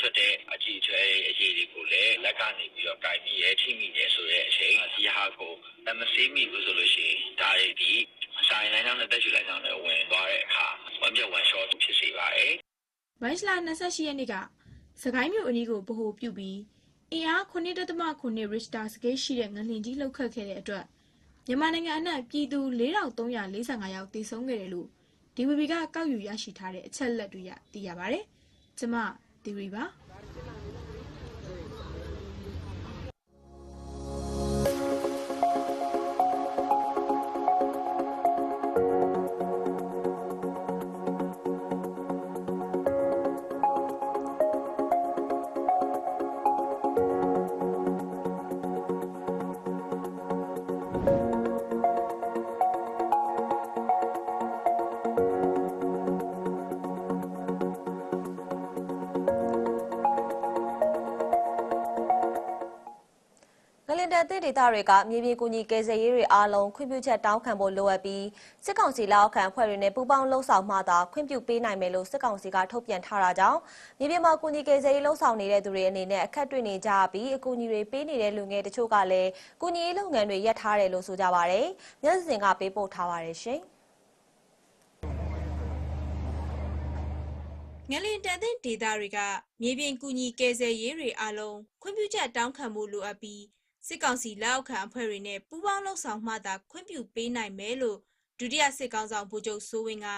ထွက်တဲ့အကြည့်ကျွဲအရေးတွေကိုလည်းလက်ကနေပြီးတော့ကြိုင်ပြီးရထိမိနေဆိုတဲ့အချိန်ဒီဟာကိုမဆေးမိဘူးဆိုလို့ရှိရင်ဒါတွေဒီဆိုင်လိုင်းနဲ့တက်ချူလိုင်းနဲ့ဝင်သွားတဲ့အခါဝမ်းပြက်ဝမ်းလျှောဖြစ်စေပါတယ်။မတ်လ28ရက်နေ့ကစကိုင်းမြို့အနီးကိုဗဟိုပြုပြီး အင်အား9.9 Richter scale ရှိတဲ့ငလျင်ကြီးလှုပ်ခတ်ခဲ့တဲ့အတွက်မြန်မာနိုင်ငံအနှံ့ပြည်သူ4345ယောက်သေဆုံးခဲ့တယ်လို့ DVB ကကောက်ယူရရှိထားတဲ့အချက်လက်တွေကသိရပါတယ်။ကျွန်မသီရီပါ။ အသင့်ဒေသတွေကမြေပြင်ကူညီကယ်ဆယ်ရေးတွေအားလုံးခွင့်ပြုချက်တောင်းခံဖို့လိုအပ်ပြီးစစ်ကောင်စီလက်အောက်ခံအဖွဲ့တွေနဲ့ပူးပေါင်းလှုပ်ဆောင်မှသာခွင့်ပြုပေးနိုင်မယ်လို့စစ်ကောင်စီကထုတ်ပြန်ထားတာကြောင့်မြေပြင်မှာကူညီကယ်ဆယ်ရေးလှုပ်ဆောင်နေတဲ့သူတွေအနေနဲ့အခက်တွေ့နေကြပြီးအကူအညီတွေပေးနေတဲ့လူငယ်တချို့ကလည်းကူညီရေးလုပ်ငန်းတွေရပ်ထားတယ်လို့ဆိုကြပါတယ်။မျက်စင်ကပေးပို့ထားပါတယ်ရှင်။ငလင်တန်တဲ့ဒေသတွေကမြေပြင်ကူညီကယ်ဆယ်ရေးတွေအလုံးခွင့်ပြုချက်တောင်းခံမှုလိုအပ်ပြီး စစ်ကောင်စီလက်အောက်ခံအဖွဲ့တွေနဲ့ပူးပေါင်းလှုပ်ဆောင်မှသာခွင့်ပြုပေးနိုင်မယ်လို့ဒုတိယစစ်ကောင်ဆောင်ဗိုလ်ချုပ်စိုးဝင်းက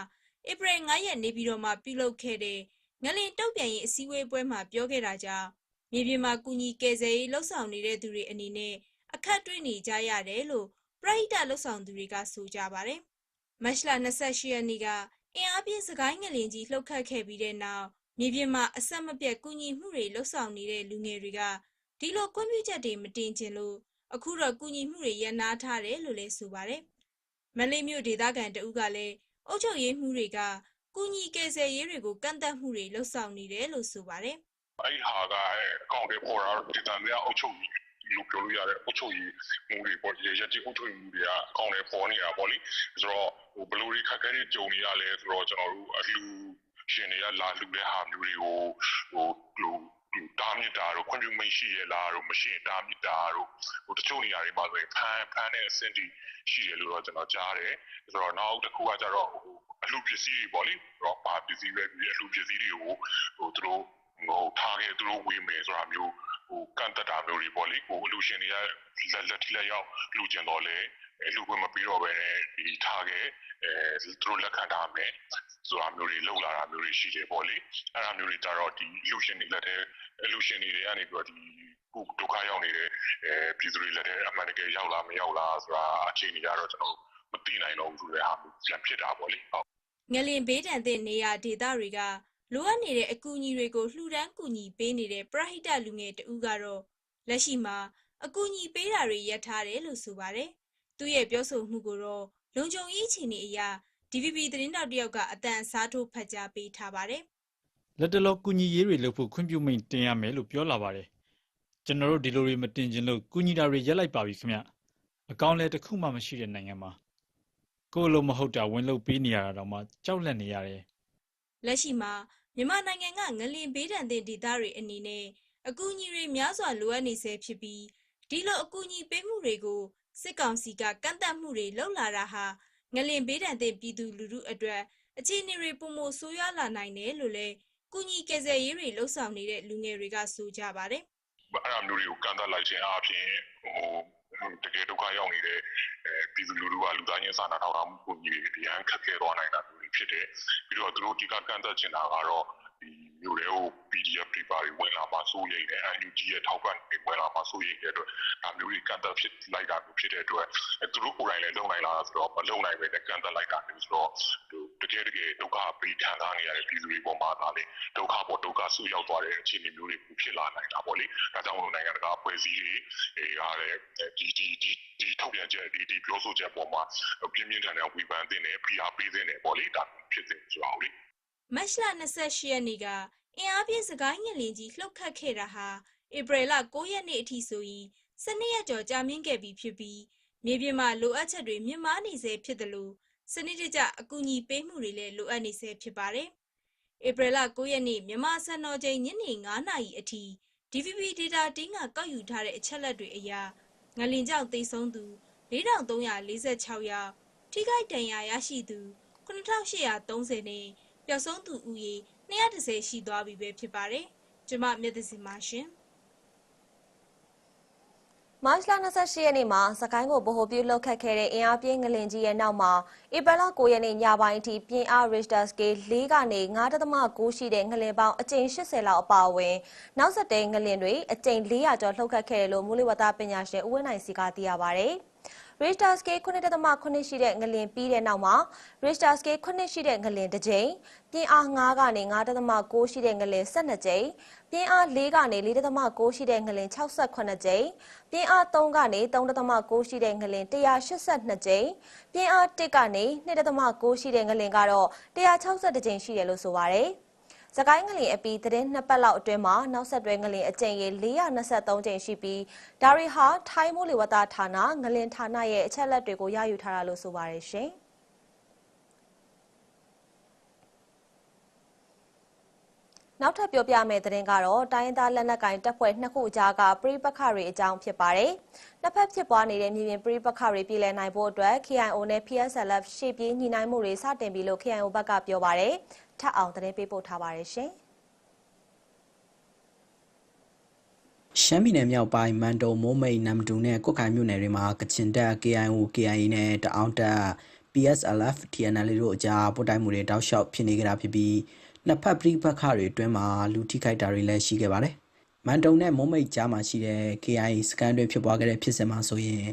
ဧပြီ9ရက်နေပြည်တော်မှာပြုလုပ်ခဲ့တဲ့ငလင်တုတ်ပြန်ရေးအစည်းအဝေးပွဲမှာပြောခဲ့တာကြောင့်မြေပြင်မှာကူညီကယ်ဆယ်ရေးလှုပ်ဆောင်နေတဲ့သူတွေအနေနဲ့အခက်တွေ့နေကြရတယ်လို့ပရိဟိတလှုပ်ဆောင်သူတွေကဆိုကြပါတယ်။မတ်လ28ရက်နေ့ကအင်အားပြင်းစကိုင်းငလင်ကြီးလှုပ်ခတ်ခဲ့ပြီးတဲ့နောက်မြေပြင်မှာအဆက်မပြတ်ကူညီမှုတွေလှုပ်ဆောင်နေတဲ့လူငယ်တွေက ဒီလိုကွန်ပျူတာတွေမတင်ကျင်လို့အခုတော့ကူညီမှုတွေရန်နာထားတယ်လို့လည်းဆိုပါတယ်။မလေးမြို့ဒေသခံတဦးကလည်းအုပ်ချုပ်ရေးမှုတွေကကူညီကယ်ဆယ်ရေးတွေကိုကန့်သက်မှုတွေလှုပ်ဆောင်နေတယ်လို့ဆိုပါတယ်အဲ့ဒီဟာကအကောင့်တွေပေါ်တာဒီတန်တွေအုပ်ချုပ်ရေးလို့ပြောလို့ရတဲ့အုပ်ချုပ်ရေးမှုတွေပေါ့ရရကြီးအုပ်ချုပ်ရေးမှုတွေကအကောင့်တွေပေါ်နေတာပေါ့လေဆိုတော့ဟိုဘယ်လိုတွေခက်ခဲတွေကြုံနေရလဲဆိုတော့ကျွန်တော်တို့အလှူရှင်တွေကလာလှူတဲ့ဟာမျိုးတွေကိုဟိုဟို တားမြစ်တာတို့ခွင့်ပြုမိတ်ရှိရလားတို့မရှိရင်တားမြစ်တာတို့ဟိုတချို့နေရာတွေမှာဆိုရင်ဖမ်းဖမ်းတဲ့အဆင့်တီရှိတယ်လို့တော့ကျွန်တော်ကြားတယ်ဆိုတော့နောက်တစ်ခုကကျတော့ဟိုအလှူပစ္စည်းတွေပေါ့လေတော့ပါပစ္စည်းပဲပြီးအလှူပစ္စည်းတွေကိုဟိုသူတို့ဟိုထားခဲ့သူတို့ဝေးမယ်ဆိုတာမျိုးဟိုကန့်တတ်တာမျိုးတွေပေါ့လေဟိုအလူရှင်တွေကလက်လက်ထိလက်ရောက်လူကျင်တော့လေအလူခွင့်မပြီးတော့ပဲဒီထားခဲ့အဲသူတို့လက်ခံထားမယ်ဆိုတာမျိုးတွေလောက်လာတာမျိုးတွေရှိတယ်ပေါ့လေအဲ့ဒါမျိုးတွေကြတော့ဒီလူရှင်တွေလက်ထဲ လူရှင်တွေကနေပြီးတော့ဒီခုဒုက္ခရောက်နေတဲ့အဲပြည်သူတွေလက်ထဲအမှန်တကယ်ရောက်လာမရောက်လာဆိုတာအခြေအနေကတော့ကျွန်တော်မသိနိုင်တော့ဘူးဆိုတဲ့ဟာမျိုးပြန်ဖြစ်တာပေါ့လေဟုတ်။ငလင်ဘေးဒဏ်တဲ့နေရာဒေသတွေကလိုအပ်နေတဲ့အကူအညီတွေကိုလှူဒန်းကူညီပေးနေတဲ့ပရဟိတလူငယ်တဦးကတော့လက်ရှိမှာအကူအညီပေးတာတွေရပ်ထားတယ်လို့ဆိုပါတယ်။သူ့ရဲ့ပြောဆိုမှုကိုတော့လုံခြုံရေးအခြေအနေအရ DVB သတင်းတောက်တယောက်ကအတန်အစားထိုးဖတ်ကြားပေးထားပါတယ် လက်တလောကုညီရေးတွေလုပ်ဖို့ခွင့်ပြုမိန်တင်ရမယ်လို့ပြောလာပါတယ်ကျွန်တော်တို့ဒီလိုတွေမတင်ကျင်လို့ကုညီတာတွေရက်လိုက်ပါပြီခင်ဗျအကောင့်လဲတစ်ခုမှမရှိတဲ့နိုင်ငံမှာကိုယ်လိုမဟုတ်တာဝင်လုပ်ပေးနေရတာတော့မှကြောက်လန့်နေရတယ်။လက်ရှိမှာမြန်မာနိုင်ငံကငလင်ဘေးဒဏ်တဲ့ဒေသတွေအနေနဲ့အကူအညီတွေများစွာလိုအပ်နေဆဲဖြစ်ပြီးဒီလိုအကူအညီပေးမှုတွေကိုစစ်ကောင်စီကကန့်သတ်မှုတွေလုပ်လာတာဟာငလင်ဘေးဒဏ်တဲ့ပြည်သူလူထုအတွက်အခြေအနေတွေပုံမဆိုးရွားလာနိုင်တယ်လို့လည်း ကုညီကယ်ဆယ်ရေးတွေလှုပ်ဆောင်နေတဲ့လူငယ်တွေကဆိုကြပါတယ်အဲ့ဒါမျိုးတွေကိုကန့်သတ်လိုက်ခြင်းအပြင်ဟိုတကယ်ဒုက္ခရောက်နေတဲ့အဲပြည်သူလူထုကလူသားချင်းစာနာထောက်ထားမှုပုံကြီးတွေတရားခက်ခဲသွားနိုင်တာမျိုးတွေဖြစ်တယ်ပြီးတော့သူတို့ဒီကကန့်သတ်ချင်တာကတော့ဒီမျိုးတွေကို PDF တွေပါဝင်လာမှစိုးရိမ်တယ် NUG ရဲ့ထောက်ပံ့တွေဝင်လာမှစိုးရိမ်တဲ့အတွက်ဒါမျိုးတွေကန့်သတ်ဖြစ်လိုက်တာမျိုးဖြစ်တဲ့အတွက်သူတို့ကိုယ်တိုင်လည်းလုံနိုင်လားဆိုတော့မလုံနိုင်ပဲနဲ့ကန့်သတ်လိုက်တာမျိုးဆိုတော့ တကယ်တကယ်ဒုက္ခပေးခံစားနေရတဲ့ပြည်သူတွေပေါ်မှာဒါလေဒုက္ခပေါ်ဒုက္ခဆူရောက်သွားတဲ့အခြေအနေမျိုးတွေဖြစ်လာနိုင်တာပေါ့လေဒါကြောင့်မလို့နိုင်ငံတကာအဖွဲ့အစည်းတွေအဲရတဲ့ဒီဒီဒီဒီထုတ်ပြန်ချက်ဒီဒီပြောဆိုချက်ပေါ်မှာပြင်းပြင်းထန်ထန်ဝေဖန်တင်တယ်ဖိအားပေးတင်တယ်ပေါ့လေဒါဖြစ်တယ်ဆိုတော့လေ။မတ်လ28ရက်နေ့ကအင်အားပြင်းစကိုင်းငလင်ကြီးလှုပ်ခတ်ခဲ့တာဟာဧပြီလ9ရက်နေ့အထိဆိုရင်12ရက်ကျော်ကြာမြင့်ခဲ့ပြီဖြစ်ပြီးမြေပြင်မှာလိုအပ်ချက်တွေမြင့်မားနေစေဖြစ်တယ်လို့ စနစ်တကျအကူအညီပေးမှုတွေလည်းလိုအပ်နေစေဖြစ်ပါတယ်။ဧပြီလ9ရက်နေ့မြန်မာစံတော်ချိန်ညနေ9နာရီအထိ DVB data တင်းကကောက်ယူထားတဲ့အချက်လက်တွေအရငလင်ကြောင့်သေဆုံးသူ4346ယောက်ထိခိုက်ဒဏ်ရာရရှိသူ9830နဲ့ပျောက်ဆုံးသူဦးရေ230ရှိသွားပြီပဲဖြစ်ပါတယ်။ကျွန်မမြတ်သစင်ပါရှင်။ မတ်လ28ရက်နေ့မှာစကိုင်းကိုဗဟိုပြုလှုပ်ခတ်ခဲ့တဲ့အင်အားပြင်းငလင်ကြီးရဲ့နောက်မှာဧပြီလ9ရက်နေ့ညပိုင်းအထိပြင်းအား Richter scale 4ကနေ9.9ရှိတဲ့ငလင်ပေါင်းအကြိမ်80လောက်အပါအဝင်နောက်ဆက်တွဲငလင်တွေအကြိမ်400ကျော်လှုပ်ခတ်ခဲ့တယ်လို့မူလဝတ္တပညာရှင်ဦးဝင်းနိုင်စီကသိရပါဗျ။ Richter scale 9.9ရှိတဲ့ငလင်ပြီးတဲ့နောက်မှာ Richter scale 9ရှိတဲ့ငလင်တစ်ကြိမ်ပြင်းအား9ကနေ9.9ရှိတဲ့ငလင်12ကြိမ်ပြင်းအား4ကနေ4.9ရှိတဲ့ငလင်68ကြိမ်ပြင်းအား3ကနေ3.9ရှိတဲ့ငလင်182ကြိမ်ပြင်းအား1ကနေ2.9ရှိတဲ့ငလင်ကတော့162ကြိမ်ရှိတယ်လို့ဆိုပါတယ်။ စစကိုင်းငလင်အပီသတင်းနှစ်ပတ်လောက်အတွင်းမှာနောက်ဆက်တွဲငလင်အကြိမ်ရေ423ကြိမ်ရှိပြီးဒါရီဟာထိုင်းမိုးလေဝသဌာနငလင်ဌာနရဲ့အချက်အလက်တွေကိုရယူထားတာလို့ဆိုပါတယ်ရှင်။နောက်ထပ်ပြောပြမယ့်သတင်းကတော့တိုင်းရင်းသားလက်နက်ကိုင်တပ်ဖွဲ့နှစ်ခုအကြားကပြည်ပခတွေအကြောင်းဖြစ်ပါတယ်။နှစ်ဖက်ဖြစ်ပွားနေတဲ့မြေပြင်ပြည်ပခတွေပြည်လည်နိုင်ဖို့အတွက် KIO နဲ့ PSLF ရှေ့ပြေးညီနိုင်မှုတွေစတင်ပြီလို့ KIO ဘက်ကပြောပါတယ်။ ထပ်အောင်သတင်းပေးပို့ထားပါတယ်ရှင်။ရှမ်းပြည်နယ်မြောက်ပိုင်းမန်တုံမိုးမိတ်နမ်ဒူနဲ့ကွတ်ခိုင်မြို့နယ်တွေမှာကချင်တပ် KIO KIA နဲ့တအောင်းတပ် PSLF TNL တို့အကြားပို့တိုက်မှုတွေတောက်လျှောက်ဖြစ်နေကြတာဖြစ်ပြီးနှစ်ဖက်ပြည်ပခါတွေအတွင်းမှာလူထိခိုက်တာတွေလည်းရှိခဲ့ပါတယ်။မန်တုံနဲ့မိုးမိတ်ကြားမှာရှိတဲ့ KIA စကန်တွေဖြစ်ပွားခဲ့တဲ့ဖြစ်စဉ်မှာဆိုရင်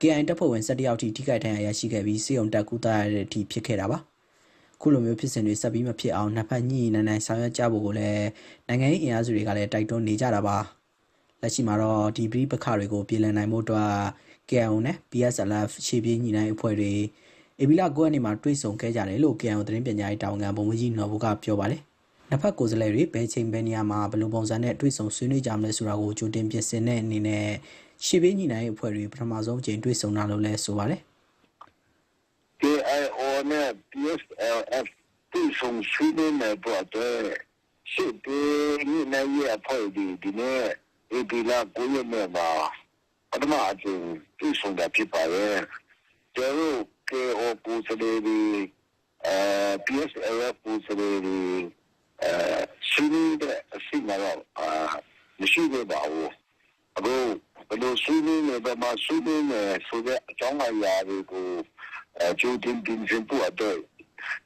KIA တပ်ဖွဲ့ဝင်၁၁ယောက်ထိထိခိုက်ဒဏ်ရာရရှိခဲ့ပြီးစေုံတက်ကူတာရတဲ့အထိဖြစ်ခဲ့တာပါ။ ခုလိုမျိုးဖြစ်စဉ်တွေဆက်ပြီးမဖြစ်အောင်နှစ်ဖက်ညှိနှိုင်းနှိုင်းဆောင်ရွက်ကြဖို့ကိုလည်းနိုင်ငံရေးအင်အားစုတွေကလည်းတိုက်တွန်းနေကြတာပါ။လက်ရှိမှာတော့ဒီပရိပခတွေကိုပြည်လည်နိုင်မှုအတွက် KIO နဲ့ PSLF ရှေ့ပြေးညီနိုင်အဖွဲ့တွေအေဘီလာ9ရက်နေ့မှာတွေ့ဆုံခဲ့ကြတယ်လို့ KIO သတင်းပညာရေးတာဝန်ခံဗိုလ်မှူးကြီးနော်ဘူကပြောပါတယ်။နှစ်ဖက်ကိုယ်စားလှယ်တွေဘယ်ချိန်ဘယ်နေရာမှာဘယ်လိုပုံစံနဲ့တွေ့ဆုံဆွေးနွေးကြမလဲဆိုတာကိုကြိုတင်ပြင်ဆင်တဲ့အနေနဲ့ရှေ့ပြေးညီနိုင်အဖွဲ့တွေပထမဆုံးအကြိမ်တွေ့ဆုံတာလို့လည်းဆိုပါတယ်။ KIO နဲ့ PSLF တွေ့ဆုံဆွေးနွေးမယ်ပေါ့တဲ့ရှေ့ပြေးညီနိုင်ရေးအဖွဲ့ဒီဒီနေ့အေပီလာကိုရမယ်မှာပထမအကြိမ်တွေ့ဆုံတာဖြစ်ပါရဲ့ကျတော့ KO ကိုစလေဒီအဲ PSLF ကိုစလေဒီအဲဆွေးနွေးတဲ့အစီအမံတော့အာမရှိသေးပါဘူးအခုဘယ်လိုဆွေးနွေးနေဘယ်မှာဆွေးနွေးနေဆိုတဲ့အကြောင်းအရာတွေကိုအဲ ကြိုတင်ပြင်ဆင်ဖို့အတွက်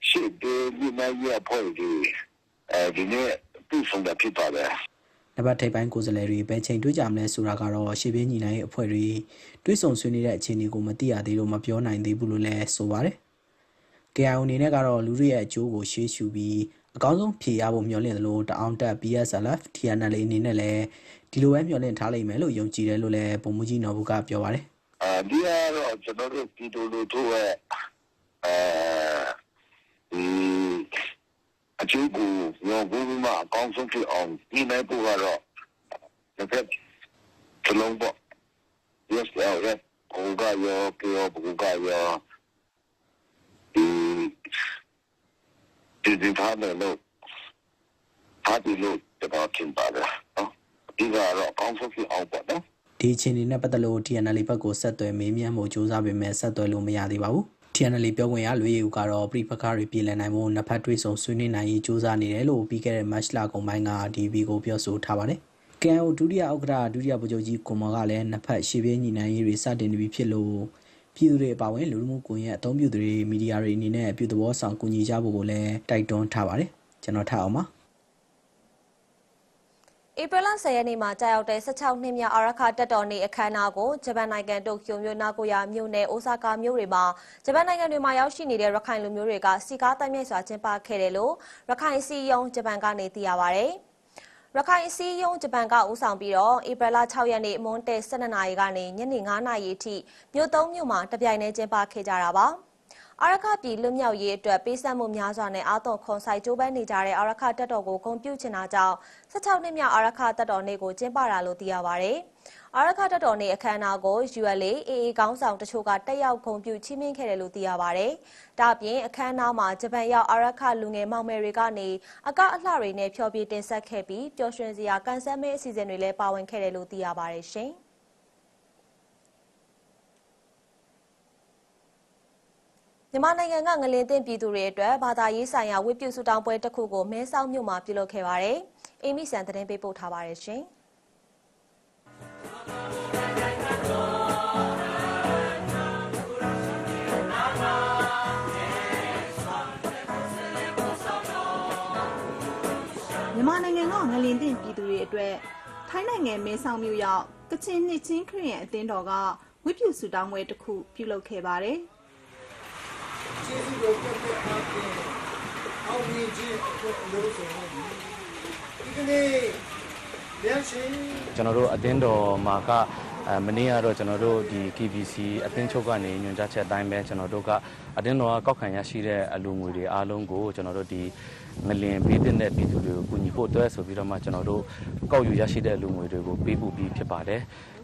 ရှေ့ပြေးညီနိုင်ရေးအဖွဲ့ဒီအဲဒီနေ့တွေ့ဆုံတာဖြစ်ပါတယ်နံပါတ်ထိပ်ပိုင်းကိုယ်စားလှယ်တွေဘယ်ချိန်တွေ့ကြမလဲဆိုတာကတော့ရှေ့ပြေးညီနိုင်ရဲ့အဖွဲ့တွေတွေ့ဆုံဆွေးနွေးတဲ့အခြေအနေကိုမသိရသေးလို့မပြောနိုင်သေးဘူးလို့လည်းဆိုပါတယ်။ KIO အနေနဲ့ကတော့လူတွေရဲ့အကျိုးကိုရှေးရှုပြီးအကောင်းဆုံးဖြေရဖို့မျှော်လင့်တယ်လို့တအောင်တက် PSLF TNL အနေနဲ့လည်းဒီလိုပဲမျှော်လင့်ထားလိမ့်မယ်လို့ယုံကြည်တယ်လို့လည်းပုံမှုကြီးနော်ဘူးကပြောပါတယ် အဲဒီကတော့ကျွန်တော်တို့ပြည်သူလူထုရဲ့အဲဒီအကျိုးကိုရောဘုရားမှာအကောင်းဆုံးဖြစ်အောင်ဒီနိုင်ဖို့ကတော့တစ်ဖက်တလုံးပေါ့ yes yeah yeah ကိုကရောပြောဘုကရောဒီဒီဒီဖားမယ်လို့ဟာဒီလို့တော့တင်ပါတယ်နော်ဒီကတော့အကောင်းဆုံးဖြစ်အောင်ပေါ့နော် ဒီအခြေအနေနဲ့ပတ်သက်လို့ TNL ဘက်ကိုဆက်သွယ်မေးမြန်းဖို့ကြိုးစားပေမဲ့ဆက်သွယ်လို့မရသေးပါဘူး။ TNL ပြောခွင့်ရလွေရူကတော့ပြည်ပခါတွေပြည်လည်နိုင်ဖို့နှစ်ဖက်တွေ့ဆုံဆွေးနွေးနိုင်ရေးကြိုးစားနေတယ်လို့ပြီးခဲ့တဲ့ match လကုန်ပိုင်းက DB ကိုပြောဆိုထားပါတယ်။ KNO ဒုတိယဥက္ကဋ္ဌဒုတိယဗိုလ်ချုပ်ကြီးကိုမော်ကလည်းနှစ်ဖက်ရှေ့ပြေးညီနိုင်ရေးတွေစတင်နေပြီဖြစ်လို့ပြည်သူတွေအပါအဝင်လူမှုကွန်ရက်အသုံးပြုသူတွေမီဒီယာတွေအနေနဲ့ပြည်သူ့ဘောဆောင်ကူညီကြဖို့ကိုလည်းတိုက်တွန်းထားပါတယ်ကျွန်တော်ထားအောင်ပါ ဧပြီလ10ရက်နေ့မှာကြာရောက်တဲ့16နှစ်မြောက်အာရခတက်တော်နေ့အခမ်းအနားကိုဂျပန်နိုင်ငံတိုကျိုမြို့နာကိုယာမြို့နယ်အိုဆာကာမြို့တွေမှာဂျပန်နိုင်ငံတွေမှာရောက်ရှိနေတဲ့ရခိုင်လူမျိုးတွေကစီကားတိုက်မြိုက်စွာကျင်းပခဲ့တယ်လို့ရခိုင်စီယုံဂျပန်ကနေသိရပါဗျ။ရခိုင်စီယုံဂျပန်ကဦးဆောင်ပြီးတော့ဧပြီလ6ရက်နေ့မွန်းတဲ12နာရီကနေညနေ9နာရီအထိမြို့သုံးမြို့မှာတပြိုင်တည်းကျင်းပခဲ့ကြတာပါ။ အာရခပြည်လွတ်မြောက်ရေးအတွက်ပေးဆက်မှုများစွာနဲ့အာသွန်ခွန်ဆိုင်ကြိုးပမ်းနေကြတဲ့အာရခတက်တော်ကိုဂုဏ်ပြုချင်တာကြောင့်16နှစ်မြောက်အာရခတက်တော်နေ့ကိုကျင်းပတာလို့သိရပါဗျ။အာရခတက်တော်နေ့အခမ်းအနားကို ULA AA ကောင်းဆောင်တချို့ကတက်ရောက်ဂုဏ်ပြုချီးမြှင့်ခဲ့တယ်လို့သိရပါဗျ။ဒါ့အပြင်အခမ်းအနားမှာဂျပန်ရောက်အာရခလူငယ်မောင်မယ်တွေကနေအကအလှတွေနဲ့ဖျော်ဖြေတင်ဆက်ခဲ့ပြီးပျော်ရွှင်စရာကန်ဆယ်မဲအစီအစဉ်တွေလည်းပါဝင်ခဲ့တယ်လို့သိရပါဗျရှင်။ မြန်မာနိုင်ငံကငလင်တင်ပြည်သူတွေအတွက်ဘာသာရေးဆိုင်ရာဝိပုစုတောင်းပွဲတစ်ခုကိုမဲဆောက်မြို့မှာပြုလုပ်ခဲ့ပါတယ်။အင်းမီဆန်သတင်းပေးပို့ထားပါတယ်ရှင်။မြန်မာနိုင်ငံကငလင်တင်ပြည်သူတွေအတွက်ထိုင်းနိုင်ငံမဲဆောက်မြို့ရောက်ကချင်နှစ်ချင်းခရစ်ယာန်အသင်းတော်ကဝိပုစုတောင်းပွဲတစ်ခုပြုလုပ်ခဲ့ပါတယ်။ ကျေးဇူးတော်ပြတ်ပြတ်အားဖြင့်အောင်မြင်ခြင်းအတွက်အလို့ဆိုနေပြီဒီကနေ့ပြန်ရှင်ကျွန်တော်တို့အသင်းတော်မှာကအဲမနေ့ကတော့ကျွန်တော်တို့ဒီ KBC အသင်းချုပ်ကနေညွှန်ကြားချက်အတိုင်းပဲကျွန်တော်တို့ကအတင်းတော်ကကောက်ခံရရှိတဲ့အလူငွေတွေအားလုံးကိုကျွန်တော်တို့ဒီငလင်ပေးတဲ့ပြည်သူတွေကိုကူညီဖို့အတွက်ဆိုပြီးတော့မှကျွန်တော်တို့ကောက်ယူရရှိတဲ့အလူငွေတွေကိုပေးပို့ပြီးဖြစ်ပါတယ်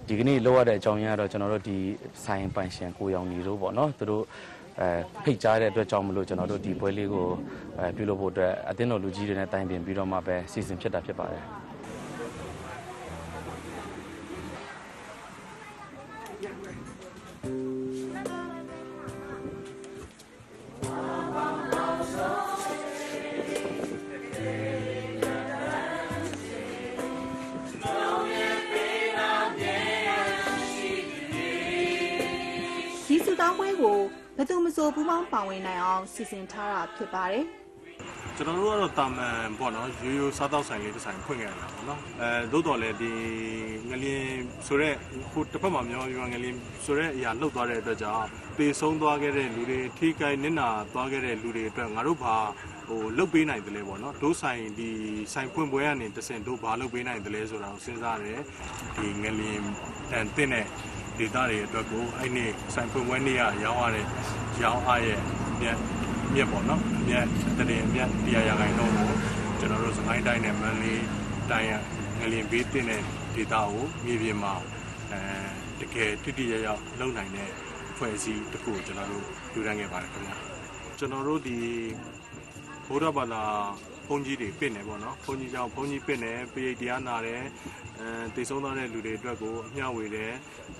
ဒီကနေ့လောက်ရတဲ့အကြောင်းရင်းကတော့ကျွန်တော်တို့ဒီဆိုင်ပိုင်ရှင်ကိုရောင်ညီတို့ပေါ့နော်သူတို့အဲဖိတ်ကြားတဲ့အတွက်ကြောင့်မလို့ကျွန်တော်တို့ဒီပွဲလေးကိုအဲပြုလုပ်ဖို့အတွက်အသင်းတော်လူကြီးတွေနဲ့တိုင်ပင်ပြီးတော့မှပဲစီစဉ်ဖြစ်တာဖြစ်ပါတယ် စီစဉ်ထားတာဖြစ်ပါတယ်ကျွန်တော်တို့ကတော့တာမန်ပေါ့နော်ရိုးရိုးစားတောက်ဆိုင်လေးတစ်ဆိုင်ဖွင့်ခဲ့ရတာပေါ့နော်အဲသို့တော်လည်းဒီငလျင်ဆိုတော့ဟိုတစ်ဖက်မှာမြန်မာမြန်မာငလျင်ဆိုတော့အရာလှုပ်သွားတဲ့အတွက်ကြောင့်ပေဆုံးသွားခဲ့တဲ့လူတွေထိခိုက်နစ်နာသွားခဲ့တဲ့လူတွေအတွက်ငါတို့ဘာဟိုလှုပ်ပေးနိုင်တယ်လဲပေါ့နော်ဒိုးဆိုင်ဒီဆိုင်ဖွင့်ပွဲကနေတဆင့်ဒိုးဘာလှုပ်ပေးနိုင်တယ်လဲဆိုတာကိုစဉ်းစားတယ်ဒီငလျင်တန်တဲ့တဲ့ဒေတာတွေအတွက်ကိုအဲ့နေ့ဆိုင်ဖွင့်ပွဲနေ့ကရောင်းရတဲ့ရောင်းအားရဲ့ မြတ်မြက်ပေါ့နော်အမြက်တရင်အမြက်တရားရခိုင်တော့ကိုကျွန်တော်တို့စကိုင်းတိုင်းနဲ့မန္တလေးတိုင်းရငလျင်ဘေးတင်တဲ့ဒေတာကိုမြေပြင်မှာအဲတကယ်တိတိကျကျလုံနိုင်တဲ့ဖွဲ့စည်းတစ်ခုကိုကျွန်တော်တို့လူရန်ခဲ့ပါတယ်ခင်ဗျာကျွန်တော်တို့ဒီဘုရားဘာသာဘုန်းကြီးတွေပြင့်နေပေါ့နော်ဘုန်းကြီးကြောင့်ဘုန်းကြီးပြင့်နေပိဋတရားနာတယ်အဲတည်ဆုံးသွားတဲ့လူတွေအတွက်ကိုအမျှဝေတယ်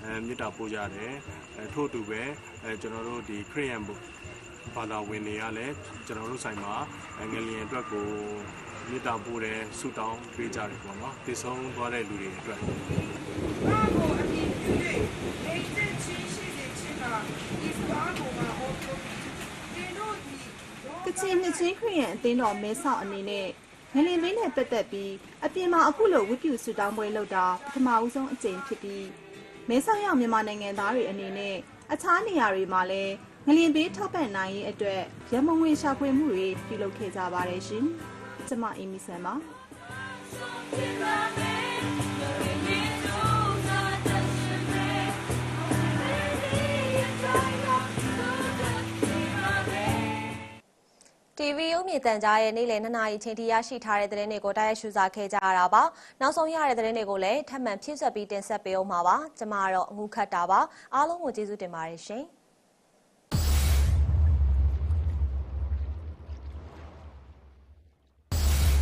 အဲမေတ္တာပို့ကြတယ်အဲထို့အတူပဲအဲကျွန်တော်တို့ဒီခရိယန်ဘု ဘာသာဝင်တွေကလည်းကျွန်တော်တို့ဆိုင်မှာငလျင်အတွက်ကိုမေတ္တာပို့တယ်ဆုတောင်းပေးကြတယ်ပေါ့နော်တည်ဆုံးသွားတဲ့လူတွေအတွက်ကချင်နှစ်ချင်းခရီးရန်အသင်းတော်မဲဆောက်အနေနဲ့ငလင်မင်းနဲ့ပတ်သက်ပြီးအပြင်မှာအခုလိုဝတ်ပြုဆုတောင်းပွဲလုပ်တာပထမဦးဆုံးအကြိမ်ဖြစ်ပြီးမဲဆောက်ရောက်မြန်မာနိုင်ငံသားတွေအနေနဲ့အခြားနေရာတွေမှာလည်းငလင်ဘေးထောက်ပံ့နိုင်ရေးအတွက်ရမငွေရှာဖွေမှုတွေပြုလုပ်ခဲ့ကြပါတယ်ရှင်။ကျမအီမီဆန်ပါ။ TV ရုပ်မြင်သံကြားရဲ့နေ့လယ်2နာရီချိန်ထိရရှိထားတဲ့သတင်းတွေကိုတိုက်ရိုက်ရှုစားခဲ့ကြရတာပါ။နောက်ဆုံးရတဲ့သတင်းတွေကိုလည်းထပ်မံဖြည့်ဆွတ်ပြီးတင်ဆက်ပေးအောင်ပါပါ။ကျွန်မကတော့အငုခတ်တာပါ။အားလုံးကိုကျေးဇူးတင်ပါတယ်ရှင်။